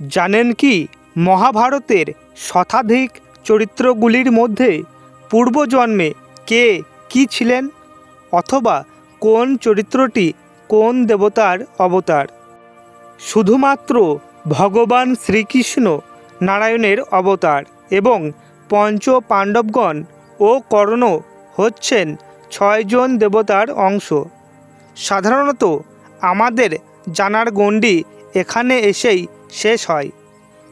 জানেন কি, মহাভারতের শতাধিক চরিত্রগুলির মধ্যে পূর্বজন্মে কে কি ছিলেন অথবা কোন চরিত্রটি কোন দেবতার অবতার? শুধুমাত্র ভগবান শ্রীকৃষ্ণ নারায়ণের অবতার এবং পঞ্চ পাণ্ডবগণ ও কর্ণ হচ্ছেন ছয়জন দেবতার অংশ। সাধারণত আমাদের জানার গণ্ডি এখানে এসেই শেষ হয়।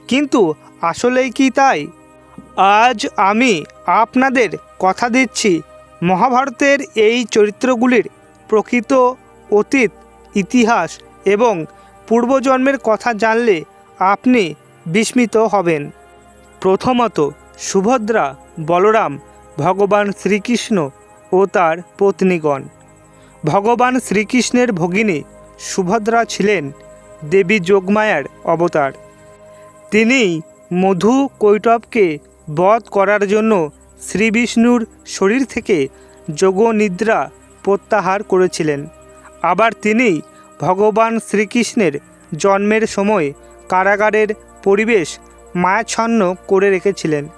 কিন্তু আসলেই কি তাই? আজ আমি আপনাদের কথা দিচ্ছি মহাভারতের এই চরিত্রগুলির প্রকৃত অতীত, ইতিহাস এবং পূর্বজন্মের কথা জানলে আপনি বিস্মিত হবেন। প্রথমত, সুভদ্রা বলরাম ভগবান শ্রীকৃষ্ণ ও তার পত্নীগণ। ভগবান শ্রীকৃষ্ণের ভগিনী সুভদ্রা ছিলেন দেবী যোগমায়ার অবতার। তিনি মধু কৈটবকে বধ করার জন্য শ্রীবিষ্ণুর শরীর থেকে যোগনিদ্রা প্রত্যাহার করেছিলেন। আবার তিনি ভগবান শ্রীকৃষ্ণের জন্মের সময় কারাগারের পরিবেশ মায়াচ্ছন্ন করে রেখেছিলেন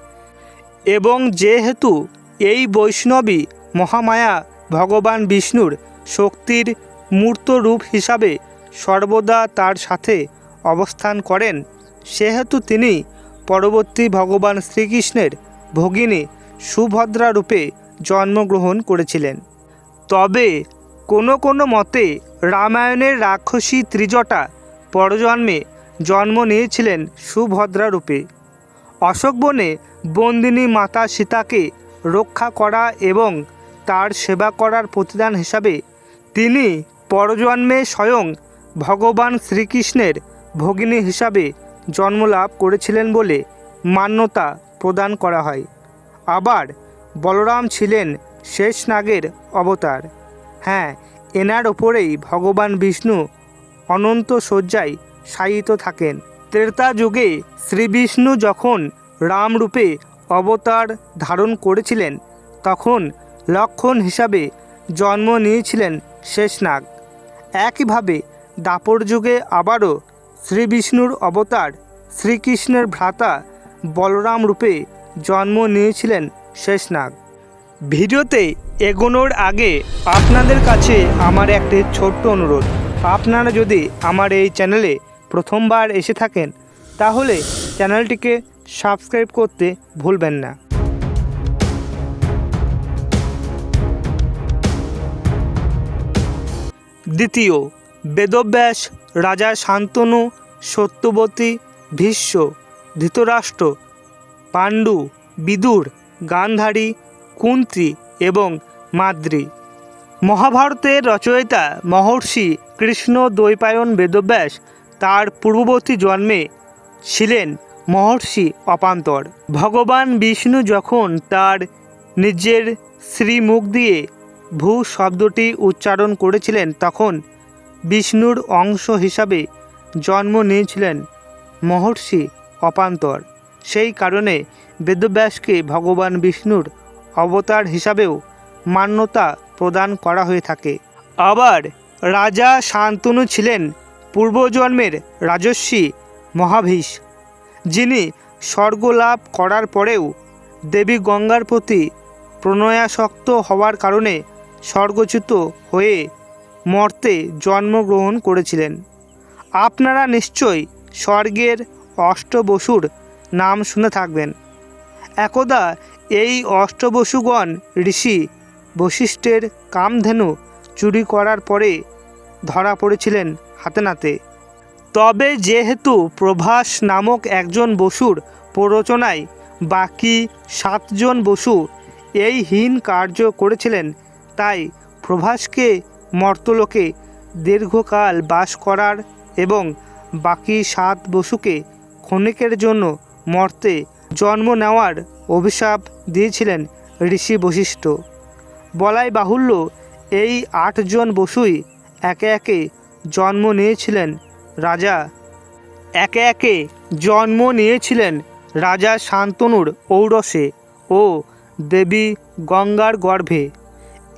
এবং যেহেতু এই বৈষ্ণবী মহামায়া ভগবান বিষ্ণুর শক্তির মূর্ত রূপ হিসাবে সর্বদা তার সাথে অবস্থান করেন, সেহেতু তিনি পরবর্তী ভগবান শ্রীকৃষ্ণের ভগিনী সুভদ্রা রূপে জন্মগ্রহণ করেছিলেন। তবে কোনো কোনো মতে রামায়ণের রাক্ষসী ত্রিজটা পরজন্মে জন্ম নিয়েছিলেন সুভদ্রা রূপে। অশোকবনে বন্দিনী মাতা সীতাকে রক্ষা করা এবং তার সেবা করার প্রতিদান হিসাবে তিনি পরজন্মে স্বয়ং ভগবান শ্রীকৃষ্ণের ভগিনী হিসাবে জন্মলাভ করেছিলেন বলে মান্যতা প্রদান করা হয়। আবার বলরাম ছিলেন শেষ নাগের অবতার। হ্যাঁ এনার ওপরেই ভগবান বিষ্ণু অনন্ত শয্যায় শায়িত থাকেন। ত্রেতা যুগে শ্রীবিষ্ণু যখন রামরূপে অবতার ধারণ করেছিলেন, তখন লক্ষণ হিসাবে জন্ম নিয়েছিলেন শেষনাগ। একইভাবে দাপর যুগে আবারও শ্রীবিষ্ণুর অবতার শ্রীকৃষ্ণের ভ্রাতা বলরাম রূপে জন্ম নিয়েছিলেন শেষনাগ। ভিডিওতে এগোনোর আগে আপনাদের কাছে আমার একটি ছোট্ট অনুরোধ। আপনারা যদি আমার এই চ্যানেলে প্রথমবার এসে থাকেন, তাহলে চ্যানেলটিকে সাবস্ক্রাইব করতে ভুলবেন না। দ্বিতীয় বেদব্যাস, রাজা শান্তনু, সত্যবতী, ভীষ্ম, ধৃতরাষ্ট্র, পাণ্ডু, বিদুর, গান্ধারী কুন্তি এবং মাদ্রি। মহাভারতের রচয়িতা মহর্ষি কৃষ্ণ দ্বৈপায়ন বেদব্যাস তার পূর্ববর্তী জন্মে ছিলেন মহর্ষি অপান্তর ভগবান বিষ্ণু যখন তার নিজের শ্রীমুখ দিয়ে ভূ শব্দটি উচ্চারণ করেছিলেন, তখন বিষ্ণুর অংশ হিসাবে জন্ম নিয়েছিলেন মহর্ষি অপান্তর। সেই কারণে বেদব্যাসকে ভগবান বিষ্ণুর অবতার হিসাবেও মান্যতা প্রদান করা হয়ে থাকে। আবার রাজা শান্তনু ছিলেন পূর্বজন্মের রাজস্বী মহাভীষ, যিনি স্বর্গলাভ করার পরেও দেবী গঙ্গার প্রতি প্রণয়াসক্ত হওয়ার কারণে স্বর্গচ্যুত হয়ে মর্তে জন্মগ্রহণ করেছিলেন। আপনারা নিশ্চয়ই স্বর্গের অষ্টবসুর নাম শুনে থাকবেন। একদা এই অষ্টবসুগণ ঋষি বশিষ্ঠের কামধেনু চুরি করার পরে ধরা পড়েছিলেন হাতে নাতে। তবে যেহেতু প্রভাস নামক একজন বসুর প্ররোচনায় বাকি সাতজন বসু এই হীন কার্য করেছিলেন, তাই প্রভাসকে মর্তলোকে দীর্ঘকাল বাস করার এবং বাকি সাত বসুকে ক্ষণিকের জন্য মর্তে জন্ম নেওয়ার অভিশাপ দিয়েছিলেন ঋষি বশিষ্ঠ। বলাই বাহুল্য, এই আটজন বসুই একে একে জন্ম নিয়েছিলেন রাজা। একে একে জন্ম নিয়েছিলেন রাজা শান্তনুর ঔরসে ও দেবী গঙ্গার গর্ভে।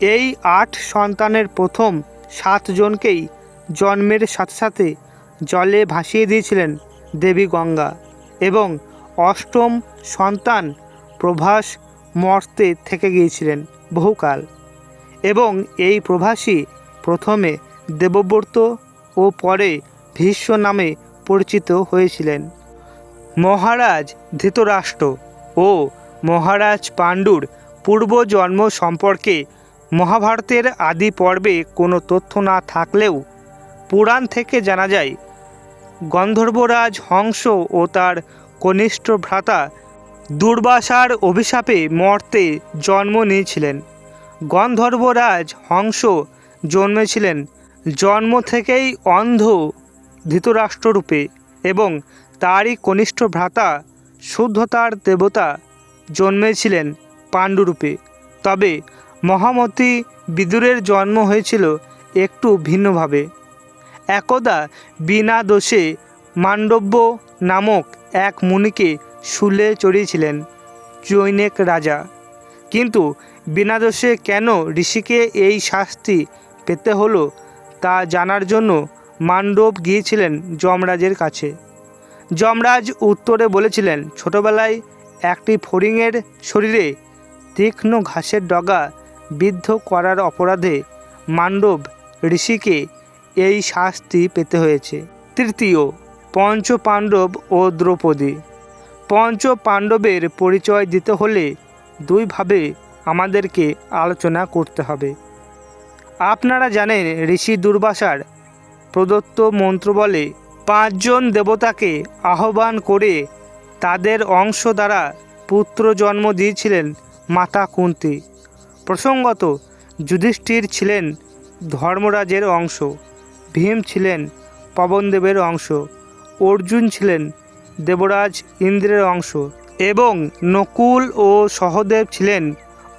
এই আট সন্তানের প্রথম সাতজনকেই জন্মের সাথে সাথে জলে ভাসিয়ে দিয়েছিলেন দেবী গঙ্গা এবং অষ্টম সন্তান প্রভাস মর্তে থেকে গিয়েছিলেন বহুকাল। এবং এই প্রভাসী প্রথমে দেবব্রত ও পরে ভীষ্ম নামে পরিচিত হয়েছিলেন। মহারাজ ধৃতরাষ্ট্র ও মহারাজ পাণ্ডুর পূর্বজন্ম সম্পর্কে মহাভারতের আদি পর্বে কোনো তথ্য না থাকলেও পুরাণ থেকে জানা যায়, গন্ধর্বরাজ হংস ও তার কনিষ্ঠ ভ্রাতা দুর্বাসার অভিশাপে মর্তে জন্ম নিয়েছিলেন। গন্ধর্বরাজ হংস জন্মেছিলেন জন্ম থেকেই অন্ধ ধৃতরাষ্ট্ররূপে এবং তারই কনিষ্ঠ ভ্রাতা শুদ্ধতার দেবতা জন্মেছিলেন পাণ্ডুরূপে। তবে মহামতি বিদুরের জন্ম হয়েছিল একটু ভিন্নভাবে। একদা বিনা দোষে মান্ডব্য নামক এক মুনিকে শুলে চড়িয়েছিলেন জৈনেক রাজা। কিন্তু বিনা দোষে কেন ঋষিকে এই শাস্তি পেতে হলো তা জানার জন্য মান্ডব গিয়েছিলেন যমরাজের কাছে। যমরাজ উত্তরে বলেছিলেন, ছোটবেলায় একটি ফড়িংয়ের শরীরে তীক্ষ্ণ ঘাসের ডগা বিদ্ধ করার অপরাধে মান্ডব ঋষিকে এই শাস্তি পেতে হয়েছে। তৃতীয় পঞ্চ পাণ্ডব ও দ্রৌপদী। পঞ্চ পাণ্ডবের পরিচয় দিতে হলে দুইভাবে আমাদেরকে আলোচনা করতে হবে। আপনারা জানেন ঋষি দুর্বাসার প্রদত্ত মন্ত্র বলে, পাঁচজন দেবতাকে আহ্বান করে তাদের অংশ দ্বারা পুত্র জন্ম দিয়েছিলেন মাতা কুন্তি। প্রসঙ্গত, যুধিষ্ঠির ছিলেন ধর্মরাজের অংশ, ভীম ছিলেন পবনদেবের অংশ, অর্জুন ছিলেন দেবরাজ ইন্দ্রের অংশ এবং নকুল ও সহদেব ছিলেন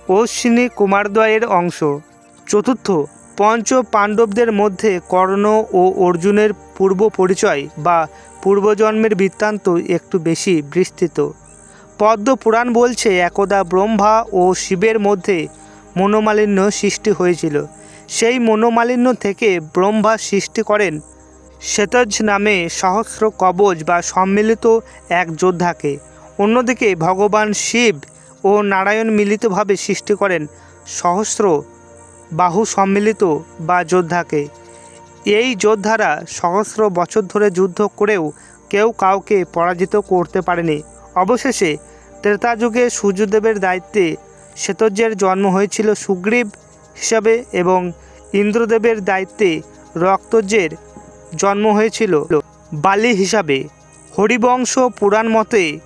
অশ্বিনী কুমারদ্বয়ের অংশ। চতুর্থ, পঞ্চ পাণ্ডবদের মধ্যে কর্ণ ও অর্জুনের পূর্ব পরিচয় বা পূর্বজন্মের বৃত্তান্ত একটু বেশি বিস্তৃত। পদ্ম পুরাণ বলছে, একদা ব্রহ্মা ও শিবের মধ্যে মনোমালিন্য সৃষ্টি হয়েছিল। সেই মনোমালিন্য থেকে ব্রহ্মা সৃষ্টি করেন শ্বেতজ নামে সহস্র কবচ বা সম্মিলিত এক যোদ্ধাকে। অন্যদিকে ভগবান শিব ও নারায়ণ মিলিতভাবে সৃষ্টি করেন সহস্র বাহু সম্মিলিত বা যোদ্ধাকে। এই যোদ্ধারা সহস্র বছর ধরে যুদ্ধ করেও কেউ কাউকে পরাজিত করতে পারেনি। অবশেষে ত্রেতা যুগে সূর্যদেবের দায়িত্বে শ্বেতজ্যের জন্ম হয়েছিল সুগ্রীব হিসাবে এবং ইন্দ্রদেবের দায়িত্বে রক্তজ্যের জন্ম হয়েছিল বালি হিসাবে। হরিবংশ পুরাণ মতে